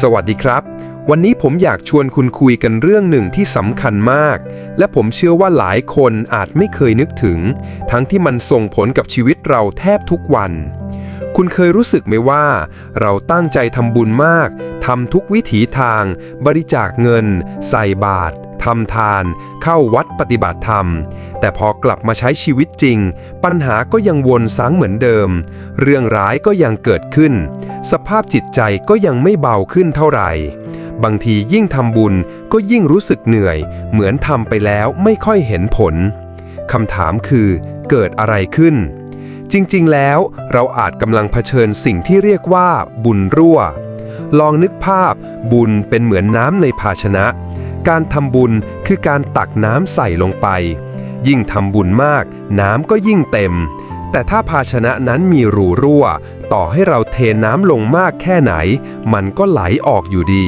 สวัสดีครับ วันนี้ผมอยากชวนคุณคุยกันเรื่องหนึ่งที่สำคัญมาก และผมเชื่อว่าหลายคนอาจไม่เคยนึกถึง ทั้งที่มันส่งผลกับชีวิตเราแทบทุกวัน คุณเคยรู้สึกไหมว่า เราตั้งใจทำบุญมากทำทุกวิถีทาง บริจาคเงิน ใส่บาตรทำทาน เข้าวัดปฏิบัติธรรม แต่พอกลับมาใช้ชีวิตจริง ปัญหาก็ยังวนซ้ำเหมือนเดิม เรื่องร้ายก็ยังเกิดขึ้น สภาพจิตใจก็ยังไม่เบาขึ้นเท่าไหร่ บางทียิ่งทำบุญก็ยิ่งรู้สึกเหนื่อย เหมือนทำไปแล้วไม่ค่อยเห็นผลคำถามคือเกิดอะไรขึ้น จริงๆ แล้วเราอาจกำลังเผชิญสิ่งที่เรียกว่าบุญรั่ว ลองนึกภาพบุญเป็นเหมือนน้ำในภาชนะ การทำบุญคือการตักน้ำใส่ลงไป ยิ่งทำบุญมาก น้ำก็ยิ่งเต็ม แต่ถ้าภาชนะนั้นมีรูรั่ว ต่อให้เราเทน้ำลงมากแค่ไหน มันก็ไหลออกอยู่ดี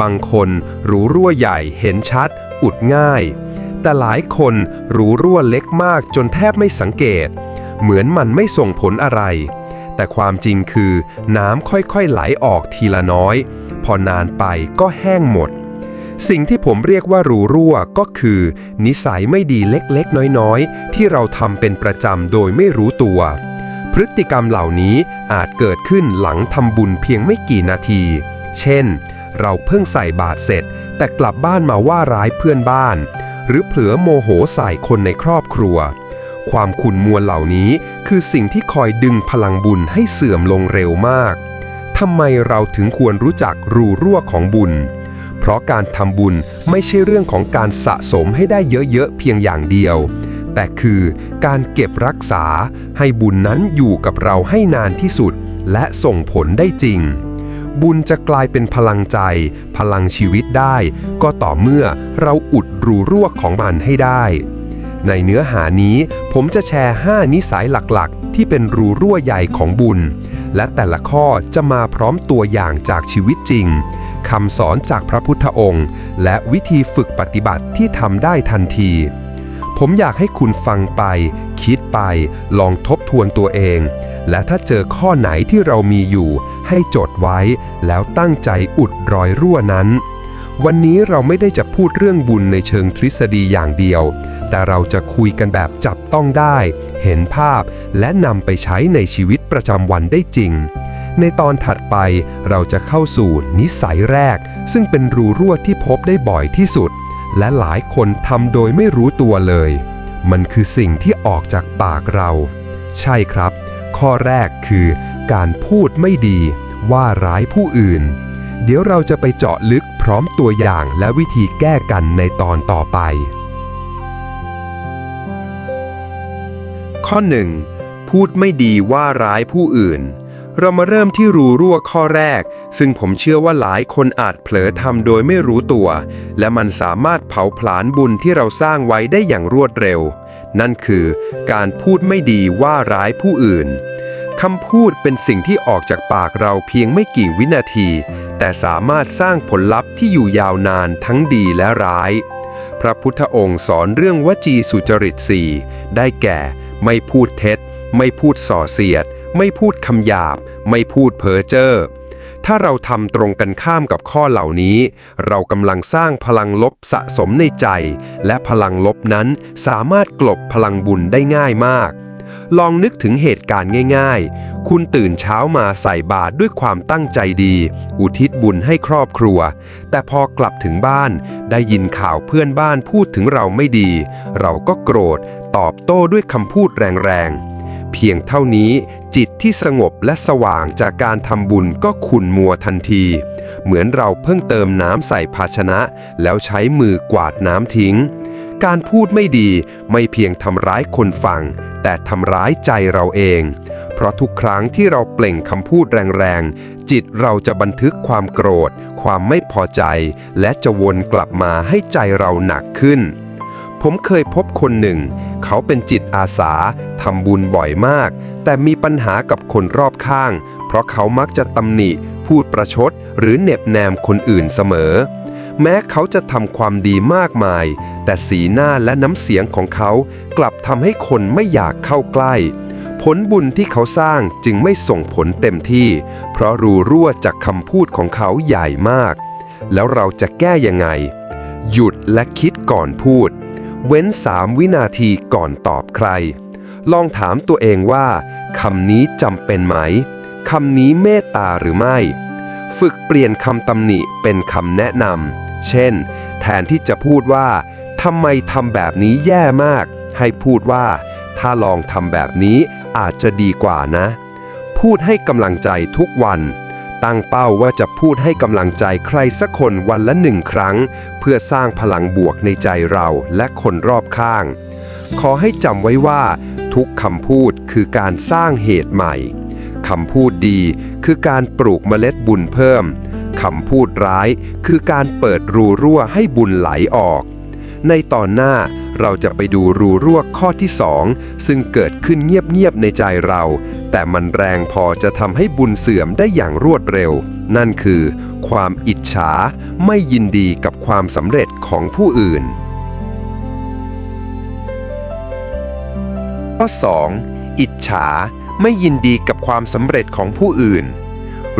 บางคนรูรั่วใหญ่เห็นชัด อุดง่าย แต่หลายคนรูรั่วเล็กมากจนแทบไม่สังเกต เหมือนมันไม่ส่งผลอะไรแต่ความจริงคือน้ำค่อยๆไหลออกทีละน้อย พอนานไปก็แห้งหมด สิ่งที่ผมเรียกว่ารูรั่วก็คือ นิสัยไม่ดีเล็กๆ น้อยๆ ที่เราทำเป็นประจำโดยไม่รู้ตัว พฤติกรรมเหล่านี้อาจเกิดขึ้นหลังทำบุญเพียงไม่กี่นาที เช่น เราเพิ่งใส่บาตรเสร็จ แต่กลับบ้านมาว่าร้ายเพื่อนบ้าน หรือเผลอโมโหใส่คนในครอบครัว ความขุ่นมัวเหล่านี้คือสิ่งที่คอยดึงพลังบุญให้เสื่อมลงเร็วมากทำไมเราถึงควรรู้จักรูรั่วของบุญ เพราะการทำบุญไม่ใช่เรื่องของการสะสมให้ได้เยอะๆเพียงอย่างเดียว แต่คือการเก็บรักษาให้บุญนั้นอยู่กับเราให้นานที่สุด และส่งผลได้จริง บุญจะกลายเป็นพลังใจ พลังชีวิตได้ ก็ต่อเมื่อเราอุดรูรั่วของมันให้ได้ ในเนื้อหานี้ผมจะแชร์ 5 นิสัยหลักๆ ที่เป็นรูรั่วใหญ่ของบุญ และแต่ละข้อจะมาพร้อมตัวอย่างจากชีวิตจริง คำสอนจากพระพุทธองค์ และวิธีฝึกปฏิบัติที่ทำได้ทันที ผมอยากให้คุณฟังไป คิดไป ลองทบทวนตัวเอง และถ้าเจอข้อไหนที่เรามีอยู่ ให้จดไว้ แล้วตั้งใจอุดรอยรั่วนั้น วันนี้เราไม่ได้จะพูดเรื่องบุญในเชิงทฤษฎีอย่างเดียว แต่เราจะคุยกันแบบจับต้องได้ เห็นภาพ และนำไปใช้ในชีวิตประจำวันได้จริง ในตอนถัดไปเราจะเข้าสู่นิสัยแรก ซึ่งเป็นรูรั่วที่พบได้บ่อยที่สุด และหลายคนทำโดยไม่รู้ตัวเลย มันคือสิ่งที่ออกจากปากเรา ใช่ครับ ข้อแรกคือ การพูดไม่ดี ว่าร้ายผู้อื่น เดี๋ยวเราจะไปเจาะลึกพร้อมตัวอย่างและวิธีแก้กันในตอนต่อไป ข้อ 1. พูดไม่ดีว่าร้ายผู้อื่น เรามาเริ่มที่รูรั่วข้อแรก ซึ่งผมเชื่อว่าหลายคนอาจเผลอทำโดยไม่รู้ตัว และมันสามารถเผาผลาญบุญที่เราสร้างไว้ได้อย่างรวดเร็ว นั่นคือการพูดไม่ดีว่าร้ายผู้อื่นคำพูดเป็นสิ่งที่ออกจากปากเราเพียงไม่กี่วินาที แต่สามารถสร้างผลลัพธ์ที่อยู่ยาวนานทั้งดีและร้าย พระพุทธองค์สอนเรื่องวจีสุจริตสี่ได้แก่ ไม่พูดเท็จ ไม่พูดส่อเสียด ไม่พูดคำหยาบ ไม่พูดเพ้อเจ้อถ้าเราทำตรงกันข้ามกับข้อเหล่านี้ เรากำลังสร้างพลังลบสะสมในใจ และพลังลบนั้นสามารถกลบพลังบุญได้ง่ายมาก ลองนึกถึงเหตุการณ์ง่ายๆ คุณตื่นเช้ามาใส่บาตรด้วยความตั้งใจดี อุทิศบุญให้ครอบครัว แต่พอกลับถึงบ้านได้ยินข่าวเพื่อนบ้านพูดถึงเราไม่ดี เราก็โกรธ ตอบโต้ด้วยคำพูดแรงๆ เพียงเท่านี้จิตที่สงบและสว่างจากการทำบุญก็ขุ่นมัวทันที เหมือนเราเพิ่งเติมน้ำใส่ภาชนะ แล้วใช้มือกวาดน้ำทิ้ง การพูดไม่ดีไม่เพียงทำร้ายคนฟัง แต่ทำร้ายใจเราเอง เพราะทุกครั้งที่เราเปล่งคำพูดแรงๆ จิตเราจะบันทึกความโกรธ ความไม่พอใจ และจะวนกลับมาให้ใจเราหนักขึ้น ผมเคยพบคนหนึ่ง เขาเป็นจิตอาสาทำบุญบ่อยมาก แต่มีปัญหากับคนรอบข้าง เพราะเขามักจะตำหนิ พูดประชด หรือเหน็บแนมคนอื่นเสมอ แม้เขาจะทำความดีมากมาย แต่สีหน้าและน้ำเสียงของเขากลับทำให้คนไม่อยากเข้าใกล้พผลบุญที่เขาสร้างจึงไม่ส่งผลเต็มที่ เพราะรูรั่วจากคำพูดของเขาใหญ่มาก แล้วเราจะแก้ยังไง หยุดและคิดก่อนพูด เว้นสามวินาทีก่อนตอบใคร ลองถามตัวเองว่าคำนี้จำเป็นไหมคำนี้เมตตาหรือไม่ ฝึกเปลี่ยนคำตำหนิเป็นคำแนะนำเช่น แทนที่จะพูดว่าทำไมทำแบบนี้แย่มาก ให้พูดว่า ถ้าลองทำแบบนี้อาจจะดีกว่านะ พูดให้กำลังใจทุกวัน ตั้งเป้าว่าจะพูดให้กำลังใจใครสักคนวันละหนึ่งครั้ง เพื่อสร้างพลังบวกในใจเราและคนรอบข้าง ขอให้จำไว้ว่า ทุกคำพูดคือการสร้างเหตุใหม่คำพูดดีคือการปลูกเมล็ดบุญเพิ่มคำพูดร้ายคือการเปิดรูรั่วให้บุญไหลออก ในตอนหน้าเราจะไปดูรูรั่วข้อที่สองซึ่งเกิดขึ้นเงียบๆในใจเรา แต่มันแรงพอจะทำให้บุญเสื่อมได้อย่างรวดเร็ว นั่นคือ ความอิจฉาไม่ยินดีกับความสำเร็จของผู้อื่น ข้อ 2. อิจฉาไม่ยินดีกับความสำเร็จของผู้อื่น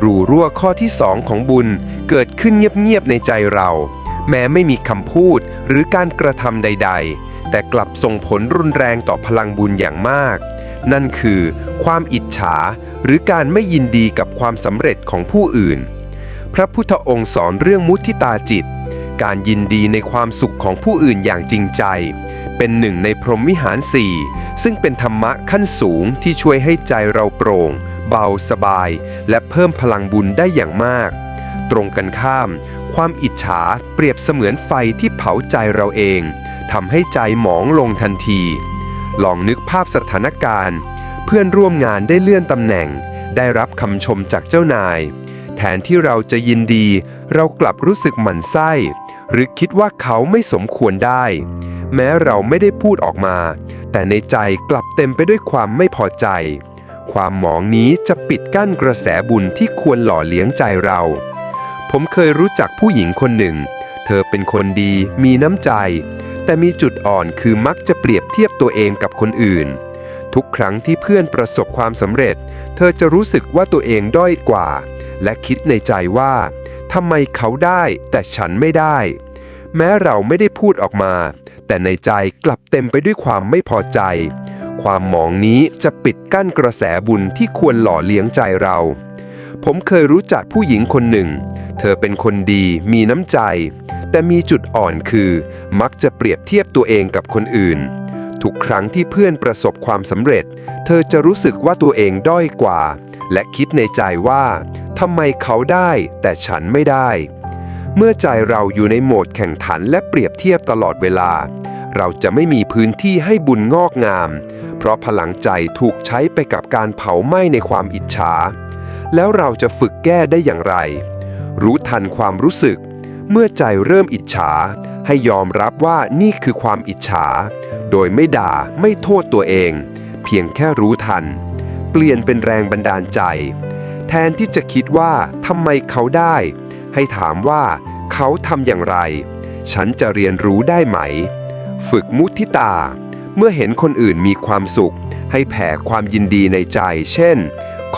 รูรั่วข้อที่สองของบุญเกิดขึ้นเงียบๆในใจเรา แม้ไม่มีคำพูดหรือการกระทำใด ๆ แต่กลับส่งผลรุนแรงต่อพลังบุญอย่างมาก นั่นคือความอิจฉาหรือการไม่ยินดีกับความสำเร็จของผู้อื่น พระพุทธองค์สอนเรื่องมุทิตาจิต การยินดีในความสุขของผู้อื่นอย่างจริงใจ เป็นหนึ่งในพรหมวิหารสี่ซึ่งเป็นธรรมะขั้นสูงที่ช่วยให้ใจเราโปร่ง เบาสบาย และเพิ่มพลังบุญได้อย่างมาก ตรงกันข้าม ความอิจฉาเปรียบเสมือนไฟที่เผาใจเราเองทำให้ใจหมองลงทันที ลองนึกภาพสถานการณ์ เพื่อนร่วมงานได้เลื่อนตำแหน่ง ได้รับคำชมจากเจ้านาย แทนที่เราจะยินดี เรากลับรู้สึกหมั่นไส้ หรือคิดว่าเขาไม่สมควรได้ แม้เราไม่ได้พูดออกมา แต่ในใจกลับเต็มไปด้วยความไม่พอใจความหมองนี้จะปิดกั้นกระแสบุญที่ควรหล่อเลี้ยงใจเรา ผมเคยรู้จักผู้หญิงคนหนึ่ง เธอเป็นคนดีมีน้ำใจ แต่มีจุดอ่อนคือมักจะเปรียบเทียบตัวเองกับคนอื่น ทุกครั้งที่เพื่อนประสบความสำเร็จ เธอจะรู้สึกว่าตัวเองด้อยกว่า และคิดในใจว่าทำไมเขาได้แต่ฉันไม่ได้ แม้เราไม่ได้พูดออกมา แต่ในใจกลับเต็มไปด้วยความไม่พอใจ ความหมองนี้จะปิดกั้นกระแสบุญที่ควรหล่อเลี้ยงใจเรา ผมเคยรู้จักผู้หญิงคนหนึ่ง เธอเป็นคนดีมีน้ำใจ แต่มีจุดอ่อนคือ มักจะเปรียบเทียบตัวเองกับคนอื่น ทุกครั้งที่เพื่อนประสบความสำเร็จ เธอจะรู้สึกว่าตัวเองด้อยกว่า และคิดในใจว่าทำไมเขาได้แต่ฉันไม่ได้ เมื่อใจเราอยู่ในโหมดแข่งขันและเปรียบเทียบตลอดเวลา เราจะไม่มีพื้นที่ให้บุญงอกงาม เพราะพลังใจถูกใช้ไปกับการเผาไหม้ในความอิจฉา แล้วเราจะฝึกแก้ได้อย่างไร รู้ทันความรู้สึก เมื่อใจเริ่มอิจฉา ให้ยอมรับว่านี่คือความอิจฉา โดยไม่ด่าไม่โทษตัวเอง เพียงแค่รู้ทัน เปลี่ยนเป็นแรงบันดาลใจ แทนที่จะคิดว่าทำไมเขาได้ ให้ถามว่าเขาทำอย่างไร ฉันจะเรียนรู้ได้ไหม ฝึกมุทิตา เมื่อเห็นคนอื่นมีความสุข ให้แผ่ความยินดีในใจ เช่น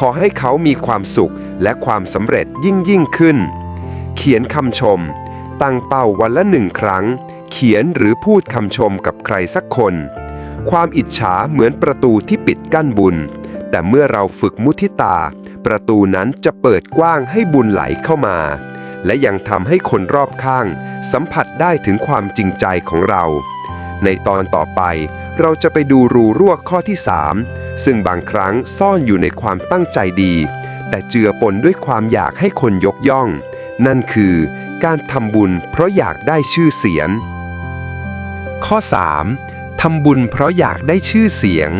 ขอให้เขามีความสุขและความสำเร็จยิ่งยิ่งขึ้น เขียนคำชม ตั้งเป้าวันละหนึ่งครั้ง เขียนหรือพูดคำชมกับใครสักคน ความอิจฉาเหมือนประตูที่ปิดกั้นบุญ แต่เมื่อเราฝึกมุทิตา ประตูนั้นจะเปิดกว้างให้บุญไหลเข้ามา และยังทำให้คนรอบข้าง สัมผัสได้ถึงความจริงใจของเรา ในตอนต่อไปเราจะไปดูรูรั่วข้อที่ 3 ซึ่งบางครั้งซ่อนอยู่ในความตั้งใจดี แต่เจือปนด้วยความอยากให้คนยกย่อง นั่นคือการทำบุญเพราะอยากได้ชื่อเสียง ข้อ 3. ทำบุญเพราะอยากได้ชื่อเสียง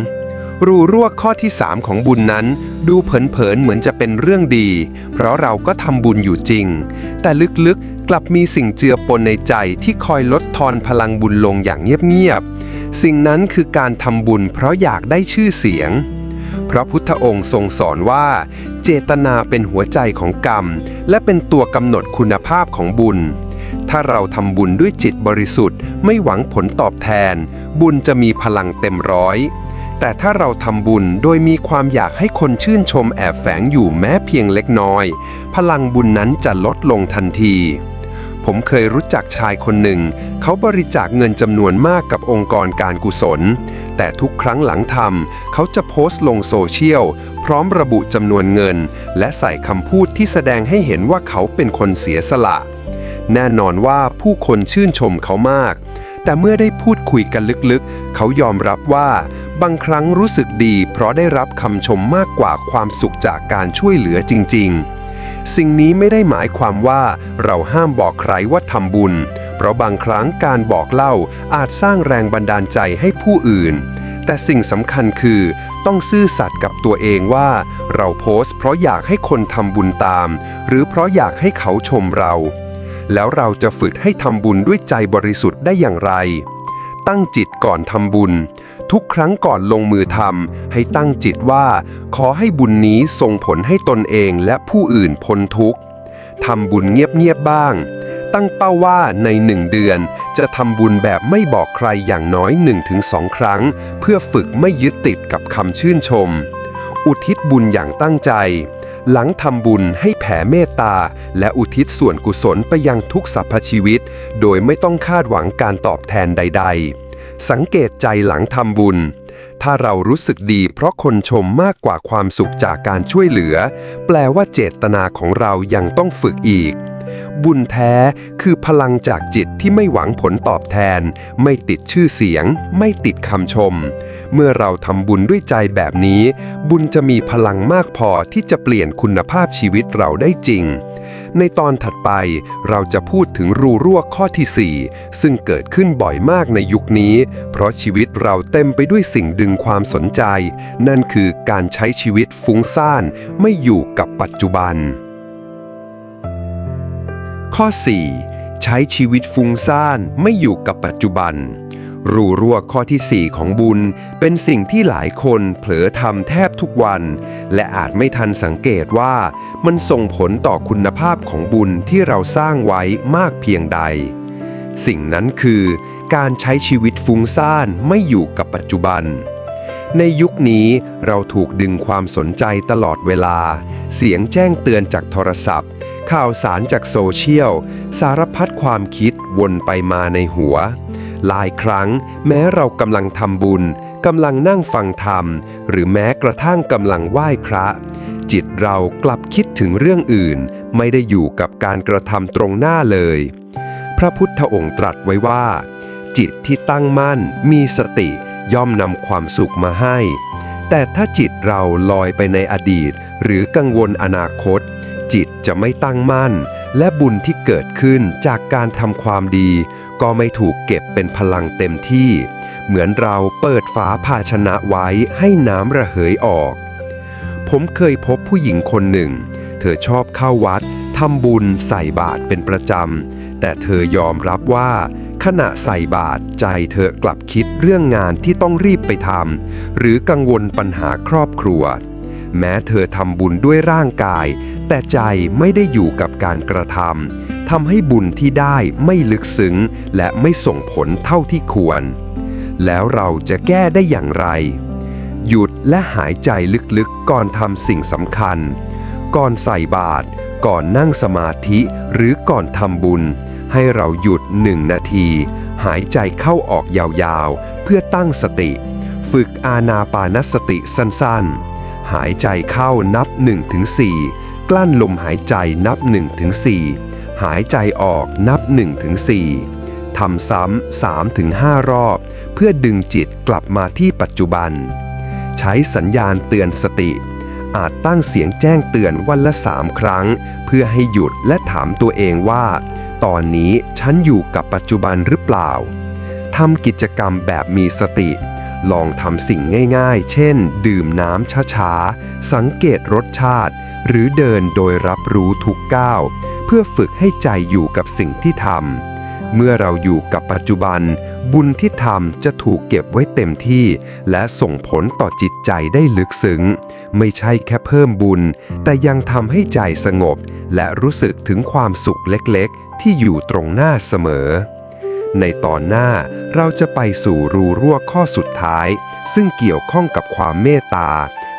รูรั่วข้อที่ 3 ของบุญนั้น ดูเผินๆเหมือนจะเป็นเรื่องดี เพราะเราก็ทำบุญอยู่จริง แต่ลึกๆกลับมีสิ่งเจือปนในใจที่คอยลดทอนพลังบุญลงอย่างเงียบๆสิ่งนั้นคือการทำบุญเพราะอยากได้ชื่อเสียง พระพุทธองค์ทรงสอนว่า เจตนาเป็นหัวใจของกรรม และเป็นตัวกำหนดคุณภาพของบุญถ้าเราทำบุญด้วยจิตบริสุทธิ์ไม่หวังผลตอบแทน บุญจะมีพลังเต็มร้อย แต่ถ้าเราทำบุญโดยมีความอยากให้คนชื่นชมแอบแฝงอยู่แม้เพียงเล็กน้อย พลังบุญนั้นจะลดลงทันที ผมเคยรู้จักชายคนหนึ่ง เขาบริจาคเงินจำนวนมากกับองค์กรการกุศล แต่ทุกครั้งหลังทำเขาจะโพสต์ลงโซเชียล พร้อมระบุจำนวนเงิน และใส่คำพูดที่แสดงให้เห็นว่าเขาเป็นคนเสียสละ แน่นอนว่าผู้คนชื่นชมเขามาก แต่เมื่อได้พูดคุยกันลึกๆ เขายอมรับว่า บางครั้งรู้สึกดี เพราะได้รับคำชมมากกว่าความสุขจากการช่วยเหลือจริง ๆสิ่งนี้ไม่ได้หมายความว่าเราห้ามบอกใครว่าทำบุญ เพราะบางครั้งการบอกเล่าอาจสร้างแรงบันดาลใจให้ผู้อื่น แต่สิ่งสำคัญคือต้องซื่อสัตย์กับตัวเองว่า เราโพสต์เพราะอยากให้คนทำบุญตาม หรือเพราะอยากให้เขาชมเรา แล้วเราจะฝึกให้ทำบุญด้วยใจบริสุทธิ์ได้อย่างไร ตั้งจิตก่อนทำบุญ ทุกครั้งก่อนลงมือทำให้ตั้งจิตว่า ขอให้บุญนี้ส่งผลให้ตนเองและผู้อื่นพ้นทุกข์ทำบุญเงียบๆบ้าง ตั้งเป้าว่าในหนึ่งเดือน จะทำบุญแบบไม่บอกใครอย่างน้อย 1-2 ครั้ง เพื่อฝึกไม่ยึดติดกับคำชื่นชม อุทิศบุญอย่างตั้งใจ หลังทำบุญให้แผ่เมตตา และอุทิศส่วนกุศลไปยังทุกสรรพชีวิต โดยไม่ต้องคาดหวังการตอบแทนใด ๆ สังเกตใจหลังทำบุญ ถ้าเรารู้สึกดีเพราะคนชมมากกว่าความสุขจากการช่วยเหลือ แปลว่าเจตนาของเรายังต้องฝึกอีก บุญแท้คือพลังจากจิตที่ไม่หวังผลตอบแทน ไม่ติดชื่อเสียง ไม่ติดคำชม เมื่อเราทำบุญด้วยใจแบบนี้ บุญจะมีพลังมากพอที่จะเปลี่ยนคุณภาพชีวิตเราได้จริง ในตอนถัดไปเราจะพูดถึงรูรั่วข้อที่ 4 ซึ่งเกิดขึ้นบ่อยมากในยุคนี้ เพราะชีวิตเราเต็มไปด้วยสิ่งดึงความสนใจ นั่นคือการใช้ชีวิตฟุ้งซ่าน ไม่อยู่กับปัจจุบัน ข้อ 4 ใช้ชีวิตฟุ้งซ่านไม่อยู่กับปัจจุบัน รูรั่วข้อที่ 4 ของบุญ เป็นสิ่งที่หลายคนเผลอทำแทบทุกวัน และอาจไม่ทันสังเกตว่ามันส่งผลต่อคุณภาพของบุญที่เราสร้างไว้มากเพียงใด สิ่งนั้นคือ การใช้ชีวิตฟุ้งซ่านไม่อยู่กับปัจจุบัน ในยุคนี้เราถูกดึงความสนใจตลอดเวลา เสียงแจ้งเตือนจากโทรศัพท์ ข่าวสารจากโซเชียล สารพัดความคิดวนไปมาในหัว หลายครั้งแม้เรากำลังทำบุญกำลังนั่งฟังธรรม หรือแม้กระทั่งกำลังไหว้พระ จิตเรากลับคิดถึงเรื่องอื่น ไม่ได้อยู่กับการกระทำตรงหน้าเลย พระพุทธองค์ตรัสไว้ว่า จิตที่ตั้งมั่นมีสติ ย่อมนำความสุขมาให้ แต่ถ้าจิตเราลอยไปในอดีต หรือกังวลอนาคต จิตจะไม่ตั้งมั่น และบุญที่เกิดขึ้นจากการทำความดี ก็ไม่ถูกเก็บเป็นพลังเต็มที่ เหมือนเราเปิดฝาภาชนะไว้ให้น้ำระเหยออก ผมเคยพบผู้หญิงคนหนึ่ง เธอชอบเข้าวัดทำบุญใส่บาตรเป็นประจำแต่เธอยอมรับว่า ขณะใส่บาตรใจเธอกลับคิดเรื่องงานที่ต้องรีบไปทำหรือกังวลปัญหาครอบครัว แม้เธอทำบุญด้วยร่างกาย แต่ใจไม่ได้อยู่กับการกระทำทำให้บุญที่ได้ไม่ลึกซึ้ง และไม่ส่งผลเท่าที่ควร แล้วเราจะแก้ได้อย่างไร หยุดและหายใจลึกๆก่อนทำสิ่งสำคัญ ก่อนใส่บาตรก่อนนั่งสมาธิหรือก่อนทำบุญ ให้เราหยุดหนึ่งนาที หายใจเข้าออกยาวๆ เพื่อตั้งสติ ฝึกอาณาปานสติสั้นๆ หายใจเข้านับ 1-4 กลั้นลมหายใจนับ 1-4 หายใจออกนับ 1-4 ทำซ้ำ 3-5 รอบ เพื่อดึงจิตกลับมาที่ปัจจุบัน ใช้สัญญาณเตือนสติ อาจตั้งเสียงแจ้งเตือนวันละสามครั้ง เพื่อให้หยุดและถามตัวเองว่า ตอนนี้ฉันอยู่กับปัจจุบันหรือเปล่าทำกิจกรรมแบบมีสติ ลองทำสิ่งง่ายๆ เช่น ดื่มน้ำช้าๆ สังเกตรสชาติ หรือเดินโดยรับรู้ทุกก้าว เพื่อฝึกให้ใจอยู่กับสิ่งที่ทำ เมื่อเราอยู่กับปัจจุบัน บุญที่ทำจะถูกเก็บไว้เต็มที่ และส่งผลต่อจิตใจได้ลึกซึ้ง ไม่ใช่แค่เพิ่มบุญ แต่ยังทำให้ใจสงบ และรู้สึกถึงความสุขเล็กๆ ที่อยู่ตรงหน้าเสมอ ในตอนหน้าเราจะไปสู่รูรั่วข้อสุดท้าย ซึ่งเกี่ยวข้องกับความเมตตา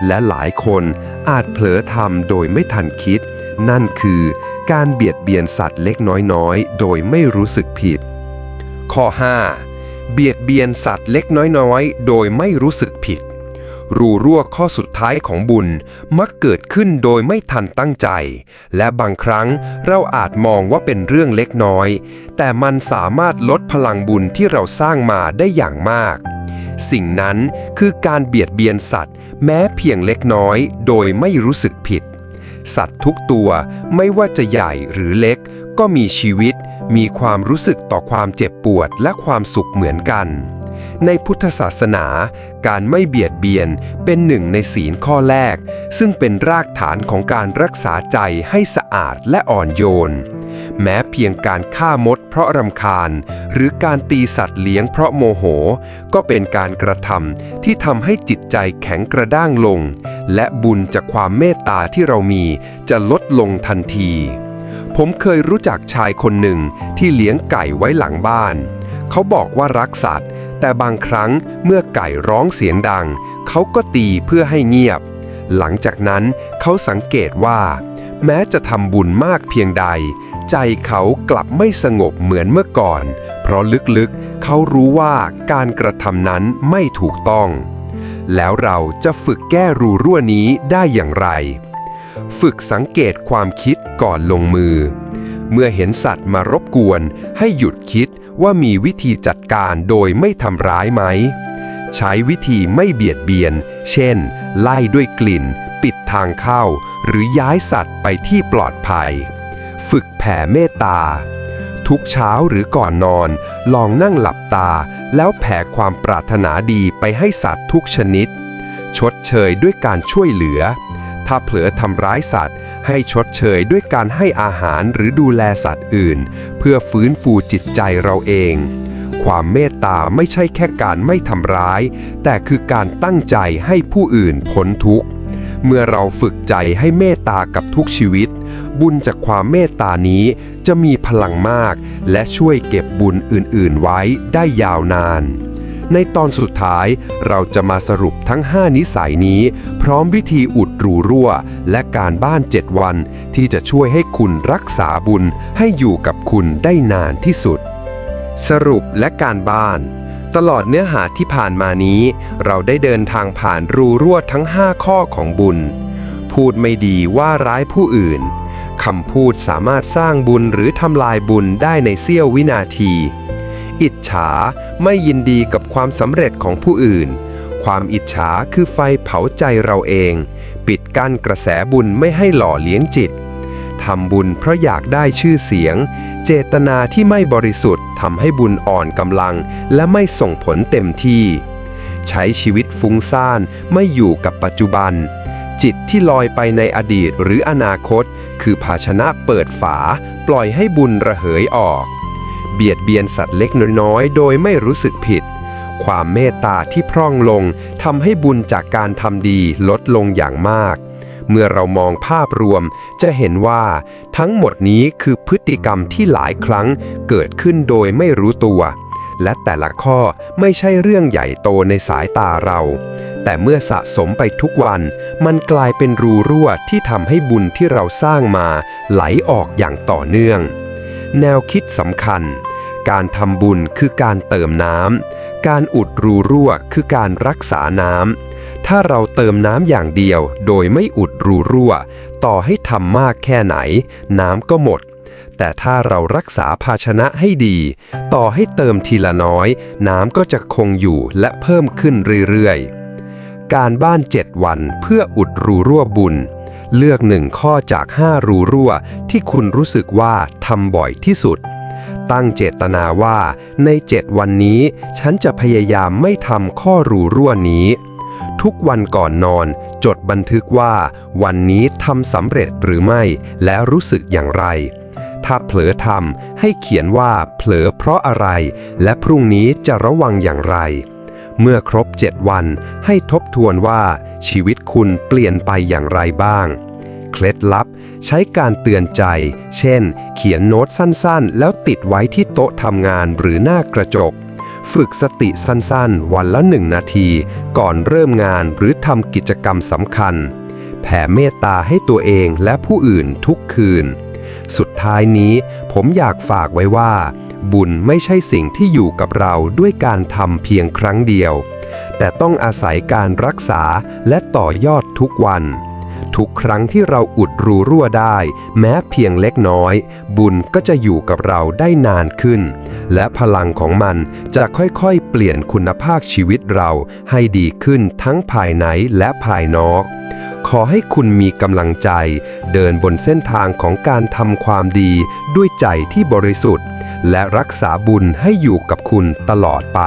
และหลายคนอาจเผลอทำโดยไม่ทันคิด นั่นคือการเบียดเบียนสัตว์เล็กน้อยๆ โดยไม่รู้สึกผิด ข้อ 5. เบียดเบียนสัตว์เล็กน้อยๆ โดยไม่รู้สึกผิด รูรั่วข้อสุดท้ายของบุญมักเกิดขึ้นโดยไม่ทันตั้งใจ และบางครั้งเราอาจมองว่าเป็นเรื่องเล็กน้อย แต่มันสามารถลดพลังบุญที่เราสร้างมาได้อย่างมาก สิ่งนั้นคือการเบียดเบียนสัตว์ แม้เพียงเล็กน้อย โดยไม่รู้สึกผิด สัตว์ทุกตัวไม่ว่าจะใหญ่หรือเล็ก ก็มีชีวิต มีความรู้สึกต่อความเจ็บปวดและความสุขเหมือนกัน ในพุทธศาสนา การไม่เบียดเบียนเป็นหนึ่งในศีลข้อแรก ซึ่งเป็นรากฐานของการรักษาใจให้สะอาดและอ่อนโยน แม้เพียงการฆ่ามดเพราะรำคาญ หรือการตีสัตว์เลี้ยงเพราะโมโห ก็เป็นการกระทำที่ทำให้จิตใจแข็งกระด้างลง และบุญจากความเมตตาที่เรามีจะลดลงทันที ผมเคยรู้จักชายคนหนึ่งที่เลี้ยงไก่ไว้หลังบ้าน เขาบอกว่ารักสัตว์ แต่บางครั้งเมื่อไก่ร้องเสียงดัง เขาก็ตีเพื่อให้เงียบ หลังจากนั้นเขาสังเกตว่า แม้จะทำบุญมากเพียงใด ใจเขากลับไม่สงบเหมือนเมื่อก่อน เพราะลึกๆ เขารู้ว่าการกระทำนั้นไม่ถูกต้อง แล้วเราจะฝึกแก้รูรั่วนี้ได้อย่างไร ฝึกสังเกตความคิดก่อนลงมือ เมื่อเห็นสัตว์มารบกวน ให้หยุดคิดว่ามีวิธีจัดการโดยไม่ทำร้ายไหม ใช้วิธีไม่เบียดเบียน เช่น ไล่ด้วยกลิ่น ปิดทางเข้า หรือย้ายสัตว์ไปที่ปลอดภัย ฝึกแผ่เมตตา ทุกเช้าหรือก่อนนอน ลองนั่งหลับตา แล้วแผ่ความปรารถนาดีไปให้สัตว์ทุกชนิด ชดเชยด้วยการช่วยเหลือ ถ้าเผลอทำร้ายสัตว์ ให้ชดเชยด้วยการให้อาหารหรือดูแลสัตว์อื่น เพื่อฟื้นฟูจิตใจเราเองความเมตตาไม่ใช่แค่การไม่ทำร้าย แต่คือการตั้งใจให้ผู้อื่นพ้นทุกข์ เมื่อเราฝึกใจให้เมตตากับทุกชีวิต บุญจากความเมตตานี้จะมีพลังมาก และช่วยเก็บบุญอื่นๆไว้ได้ยาวนาน ในตอนสุดท้ายเราจะมาสรุปทั้ง 5 นิสัยนี้ พร้อมวิธีอุดรูรั่ว และการบ้าน 7 วัน ที่จะช่วยให้คุณรักษาบุญให้อยู่กับคุณได้นานที่สุด สรุปและการบ้าน ตลอดเนื้อหาที่ผ่านมานี้ เราได้เดินทางผ่านรูรั่วทั้ง 5 ข้อของบุญ พูดไม่ดีว่าร้ายผู้อื่นคำพูดสามารถสร้างบุญหรือทำลายบุญได้ในเสี้ยววินาที อิจฉาไม่ยินดีกับความสำเร็จของผู้อื่น ความอิจฉาคือไฟเผาใจเราเอง ปิดกั้นกระแสบุญไม่ให้หล่อเลี้ยงจิตทำบุญเพราะอยากได้ชื่อเสียง เจตนาที่ไม่บริสุทธิ์ทำให้บุญอ่อนกำลัง และไม่ส่งผลเต็มที่ ใช้ชีวิตฟุ้งซ่านไม่อยู่กับปัจจุบัน จิตที่ลอยไปในอดีตหรืออนาคต คือภาชนะเปิดฝา ปล่อยให้บุญระเหยออก เบียดเบียนสัตว์เล็กน้อยโดยไม่รู้สึกผิด ความเมตตาที่พร่องลงทำให้บุญจากการทำดีลดลงอย่างมาก เมื่อเรามองภาพรวม จะเห็นว่าทั้งหมดนี้คือพฤติกรรมที่หลายครั้งเกิดขึ้นโดยไม่รู้ตัว และแต่ละข้อไม่ใช่เรื่องใหญ่โตในสายตาเรา แต่เมื่อสะสมไปทุกวัน มันกลายเป็นรูรั่วที่ทำให้บุญที่เราสร้างมา ไหลออกอย่างต่อเนื่อง แนวคิดสำคัญการทำบุญคือการเติมน้ำ การอุดรูรั่วคือการรักษาน้ำ ถ้าเราเติมน้ำอย่างเดียว โดยไม่อุดรูรั่ว ต่อให้ทำมากแค่ไหน น้ำก็หมด แต่ถ้าเรารักษาภาชนะให้ดี ต่อให้เติมทีละน้อย น้ำก็จะคงอยู่และเพิ่มขึ้นเรื่อยๆ การบ้าน 7 วันเพื่ออุดรูรั่วบุญ เลือกหนึ่งข้อจาก 5 รูรั่ว ที่คุณรู้สึกว่าทำบ่อยที่สุดตั้งเจตนาว่าใน 7 วันนี้ ฉันจะพยายามไม่ทำข้อรูรั่วนี้ ทุกวันก่อนนอน จดบันทึกว่า วันนี้ทำสำเร็จหรือไม่ และรู้สึกอย่างไร ถ้าเผลอทำให้เขียนว่าเผลอเพราะอะไร และพรุ่งนี้จะระวังอย่างไร เมื่อครบ 7 วันให้ทบทวนว่า ชีวิตคุณเปลี่ยนไปอย่างไรบ้างเคล็ดลับ ใช้การเตือนใจ เช่น เขียนโน้ตสั้นๆ แล้วติดไว้ที่โต๊ะทำงานหรือหน้ากระจก ฝึกสติสั้นๆ วันละหนึ่งนาที ก่อนเริ่มงานหรือทำกิจกรรมสำคัญ แผ่เมตตาให้ตัวเองและผู้อื่นทุกคืน สุดท้ายนี้ผมอยากฝากไว้ว่า บุญไม่ใช่สิ่งที่อยู่กับเราด้วยการทำเพียงครั้งเดียว แต่ต้องอาศัยการรักษาและต่อยอดทุกวัน ทุกครั้งที่เราอุดรูรั่วได้ แม้เพียงเล็กน้อย บุญก็จะอยู่กับเราได้นานขึ้น และพลังของมันจะค่อยๆ เปลี่ยนคุณภาพชีวิตเราให้ดีขึ้นทั้งภายในและภายนอกขอให้คุณมีกำลังใจ เดินบนเส้นทางของการทำความดีด้วยใจที่บริสุทธิ์ และรักษาบุญให้อยู่กับคุณตลอดไป